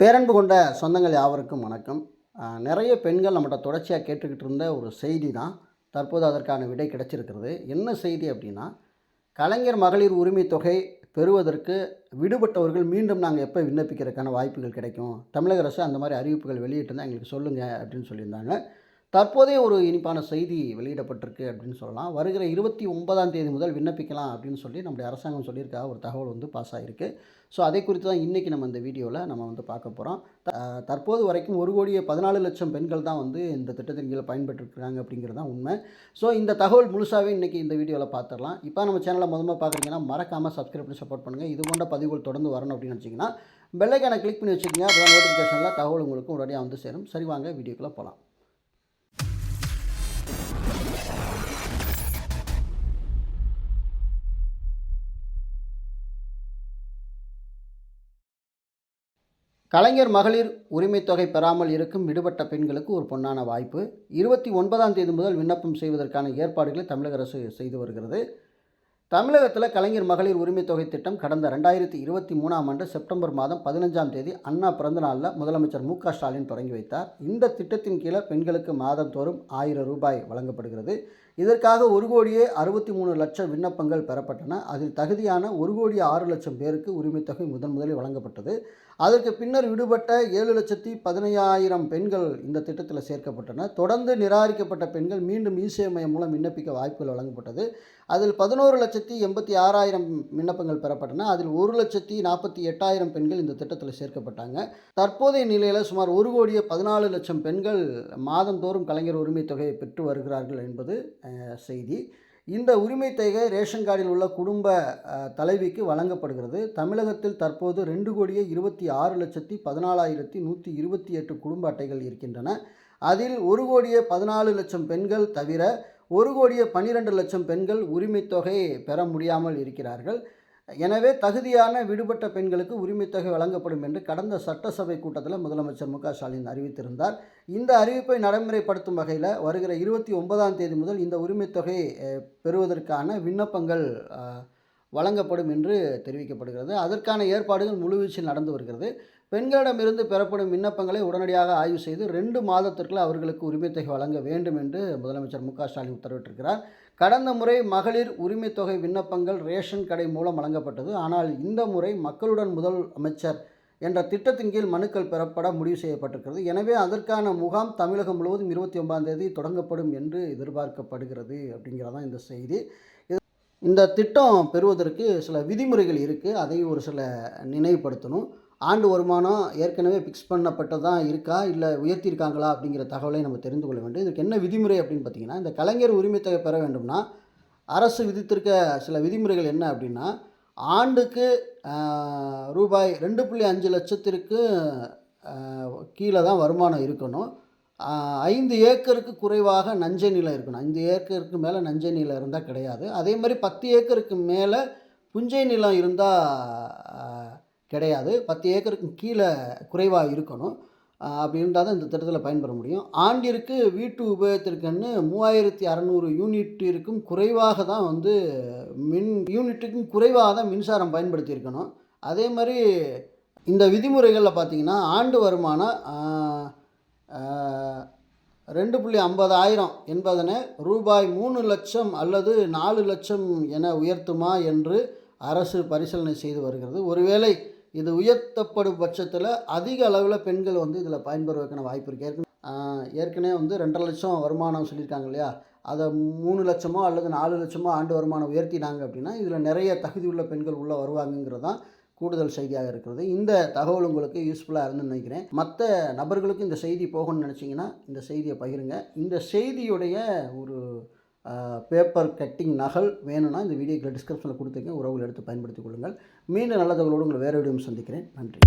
பேரன்பு கொண்ட சொந்தங்கள் யாவருக்கும் வணக்கம். நிறைய பெண்கள் நம்மகிட்ட தொடர்ச்சியாக கேட்டுக்கிட்டு இருந்த ஒரு செய்தி தான் தற்போது அதற்கான விடை கிடைச்சிருக்கிறது. என்ன செய்தி அப்படின்னா கலைஞர் மகளிர் உரிமை தொகை பெறுவதற்கு விடுபட்டவர்கள் மீண்டும் நாங்கள் எப்போ விண்ணப்பிக்கிறதுக்கான வாய்ப்புகள் கிடைக்கும்? தமிழக அரசு அந்த மாதிரி அறிவிப்புகள் வெளியிட்டிருந்தால் எங்களுக்கு சொல்லுங்கள் அப்படின்னு சொல்லியிருந்தாங்க. தற்போதைய ஒரு இனிப்பான செய்தி வெளியிடப்பட்டிருக்கு அப்படின்னு சொல்லலாம். வருகிற இருபத்தி ஒன்பதாம் தேதி முதல் விண்ணப்பிக்கலாம் அப்படின்னு சொல்லி நம்முடைய அரசாங்கம் சொல்லியிருக்கா. ஒரு தகவல் வந்து பாஸ் ஆகிருக்கு ஸோ அதை குறித்து தான் இன்றைக்கி நம்ம இந்த வீடியோவில் நம்ம வந்து பார்க்க போகிறோம் தற்போது வரைக்கும் ஒரு கோடியே பதினாலு லட்சம் பெண்கள் தான் வந்து இந்த திட்டத்தின் கீழே பயன்பெற்றிருக்கிறாங்க அப்படிங்கிறது தான் உண்மை. ஸோ இந்த தகவல் முழுசாகவே இன்றைக்கி இந்த வீடியோவில் பார்த்துடலாம் இப்போ நம்ம சேனலை முதல்ல பார்க்குறீங்கன்னா மறக்காமல் சப்ஸ்கிரைப் பண்ணி சப்போர்ட் பண்ணுங்கள் இது போன்ற பதிவுகள் தொடர்ந்து வரணும் அப்படின்னு நினச்சிங்கன்னா பெல்லைக்கான கிளிக் பண்ணி வச்சுக்கோங்க. அப்போ நோட்டிஃபிகேஷனில் தகவல் உங்களுக்கு உடனடியாக வந்து சேரும். சரி வாங்க வீடியோக்குள்ளே போகலாம் கலைஞர் மகளிர் உரிமைத்தொகை பெறாமல் இருக்கும் விடுபட்ட பெண்களுக்கு ஒரு பொன்னான வாய்ப்பு. இருபத்தி ஒன்பதாம் தேதி முதல் விண்ணப்பம் செய்வதற்கான ஏற்பாடுகளை தமிழக அரசு செய்து வருகிறது. தமிழகத்தில் கலைஞர் மகளிர் உரிமைத் தொகை திட்டம் கடந்த ரெண்டாயிரத்தி இருபத்தி மூணாம் ஆண்டு செப்டம்பர் மாதம் பதினஞ்சாம் தேதி அண்ணா பிறந்த நாளில் முதலமைச்சர் மு க ஸ்டாலின் தொடங்கி வைத்தார். இந்த திட்டத்தின் கீழே பெண்களுக்கு மாதந்தோறும் ஆயிரம் ரூபாய் வழங்கப்படுகிறது. இதற்காக ஒரு கோடியே அறுபத்தி மூணு லட்சம் விண்ணப்பங்கள் பெறப்பட்டன. அதில் தகுதியான ஒரு கோடி ஆறு லட்சம் பேருக்கு உரிமைத்தொகை முதன் முதலில் வழங்கப்பட்டது. அதற்கு பின்னர் விடுபட்ட ஏழு லட்சத்தி பதினையாயிரம் பெண்கள் இந்த திட்டத்தில் சேர்க்கப்பட்டன. தொடர்ந்து நிராகரிக்கப்பட்ட பெண்கள் மீண்டும் இசேவை மையம் மூலம் விண்ணப்பிக்க வாய்ப்புகள் வழங்கப்பட்டது. அதில் பதினோரு லட்சத்தி எண்பத்தி ஆறாயிரம் விண்ணப்பங்கள் பெறப்பட்டன. அதில் ஒரு லட்சத்தி நாற்பத்தி எட்டாயிரம் பெண்கள் இந்த திட்டத்தில் சேர்க்கப்பட்டாங்க. தற்போதைய நிலையில் சுமார் ஒரு கோடியே பதினாலு லட்சம் பெண்கள் மாதந்தோறும் கலைஞர் உரிமை தொகையை பெற்று வருகிறார்கள் என்பது செய்தி. இந்த உரிமை தொகை ரேஷன் கார்டில் உள்ள குடும்ப தலைவிக்கு வழங்கப்படுகிறது. தமிழகத்தில் தற்போது ரெண்டு கோடியே இருபத்தி ஆறு லட்சத்தி பதினாலாயிரத்தி நூற்றி இருபத்தி எட்டு குடும்ப அட்டைகள் இருக்கின்றன. அதில் ஒரு கோடியே பதினாலு லட்சம் பெண்கள் தவிர ஒரு கோடியே பன்னிரெண்டு லட்சம் பெண்கள் உரிமைத்தொகை பெற முடியாமல் இருக்கிறார்கள். எனவே தகுதியான விடுபட்ட பெண்களுக்கு உரிமைத்தொகை வழங்கப்படும் என்று கடந்த சட்டசபை கூட்டத்தில் முதலமைச்சர் மு க ஸ்டாலின் அறிவித்திருந்தார். இந்த அறிவிப்பை நடைமுறைப்படுத்தும் வகையில் வருகிற இருபத்தி ஒன்பதாம் தேதி முதல் இந்த உரிமைத்தொகை பெறுவதற்கான விண்ணப்பங்கள் வழங்கப்படும் என்று தெரிவிக்கப்படுகிறது. அதற்கான ஏற்பாடுகள் முழுவீச்சில் நடந்து வருகிறது. பெண்களிடமிருந்து பெறப்படும் விண்ணப்பங்களை உடனடியாக ஆய்வு செய்து ரெண்டு மாதத்திற்குள் அவர்களுக்கு உரிமைத்தொகை வழங்க வேண்டும் என்று முதலமைச்சர் மு க ஸ்டாலின் உத்தரவிட்டிருக்கிறார். கடந்த முறை மகளிர் உரிமைத்தொகை விண்ணப்பங்கள் ரேஷன் கடை மூலம் வழங்கப்பட்டது. ஆனால் இந்த முறை மக்களுடன் முதல் அமைச்சர் என்ற திட்டத்தின் கீழ் மனுக்கள் பெறப்பட முடிவு செய்யப்பட்டிருக்கிறது. எனவே அதற்கான முகாம் தமிழகம் முழுவதும் இருபத்தி ஒன்பதாம் தேதி தொடங்கப்படும் என்று எதிர்பார்க்கப்படுகிறது அப்படிங்கிறதான் இந்த செய்தி. இந்த திட்டம் பெறுவதற்கு சில விதிமுறைகள் இருக்குது அதை ஒரு சில நினைவுபடுத்தணும். ஆண்டு வருமானம் ஏற்கனவே ஃபிக்ஸ் பண்ணப்பட்டதான் இருக்கா? இல்லை உயர்த்தியிருக்காங்களா? அப்படிங்கிற தகவலை நம்ம தெரிந்து கொள்ள வேண்டும். இதுக்கு என்ன விதிமுறை அப்படின்னு பார்த்தீங்கன்னா இந்த கலைஞர் உரிமைத்தொகை பெற வேண்டும்னா அரசு விதித்திருக்க சில விதிமுறைகள் என்ன அப்படின்னா ஆண்டுக்கு ரூபாய் ரெண்டு புள்ளி அஞ்சு லட்சத்திற்கு கீழே தான் வருமானம் இருக்கணும். ஐந்து ஏக்கருக்கு குறைவாக நஞ்சை நிலம் இருக்கணும். ஐந்து ஏக்கருக்கு மேலே நஞ்சை நிலம் இருந்தால் கிடையாது. அதே மாதிரி பத்து ஏக்கருக்கு மேலே புஞ்சை நிலம் இருந்தால் கிடையாது. பத்து ஏக்கருக்கு கீழே குறைவாக இருக்கணும். அப்படி இருந்தால் தான் இந்த திட்டத்தில் பயன்பெற முடியும். ஆண்டிற்கு வீட்டு உபயோகத்திற்குன்னு மூவாயிரத்தி அறநூறு யூனிட்டிற்கும் குறைவாக தான் வந்து மின் யூனிட்டுக்கும் குறைவாக தான் மின்சாரம் பயன்படுத்தியிருக்கணும் அதே மாதிரி இந்த விதிமுறைகளில் பார்த்திங்கன்னா ஆண்டு வருமானம் ரெண்டு புள்ளி ஐம்பதாயிரம் என்பதனை ரூபாய் மூணு லட்சம் அல்லது நாலு லட்சம் என உயர்த்துமா என்று அரசு பரிசீலனை செய்து வருகிறது. ஒருவேளை இது உயர்த்தப்படும் பட்சத்தில் அதிக அளவில் பெண்கள் வந்து இதில் பயன்பெறுவதற்கான வாய்ப்பு இருக்குது ஏற்கனவே ஏற்கனவே வந்து ரெண்டரை லட்சம் வருமானம் சொல்லியிருக்காங்க இல்லையா? அதை மூணு லட்சமோ அல்லது நாலு லட்சமோ ஆண்டு வருமானம் உயர்த்தினாங்க அப்படின்னா இதில் நிறைய தகுதி உள்ள பெண்கள் உள்ளே வருவாங்கங்கிறது தான் கூடுதல் செய்தியாக இருக்கிறது. இந்த தகவல் உங்களுக்கு யூஸ்ஃபுல்லாக இருந்துன்னு நினைக்கிறேன். மற்ற நபர்களுக்கு இந்த செய்தி போகணும்னு நினச்சிங்கன்னா இந்த செய்தியை பகிருங்க. இந்த செய்தியுடைய ஒரு பேப்பர் கட்டிங் நகல் வேணும்னா இந்த வீடியோக்கு டிஸ்கிரிப்ஷனில் கொடுத்துருக்கேன். உறவுகள் எடுத்து பயன்படுத்திக் கொள்ளுங்கள். மீண்டும் நல்ல தகவலோடு உங்களை வேறு வீடியோ சந்திக்கிறேன். நன்றி.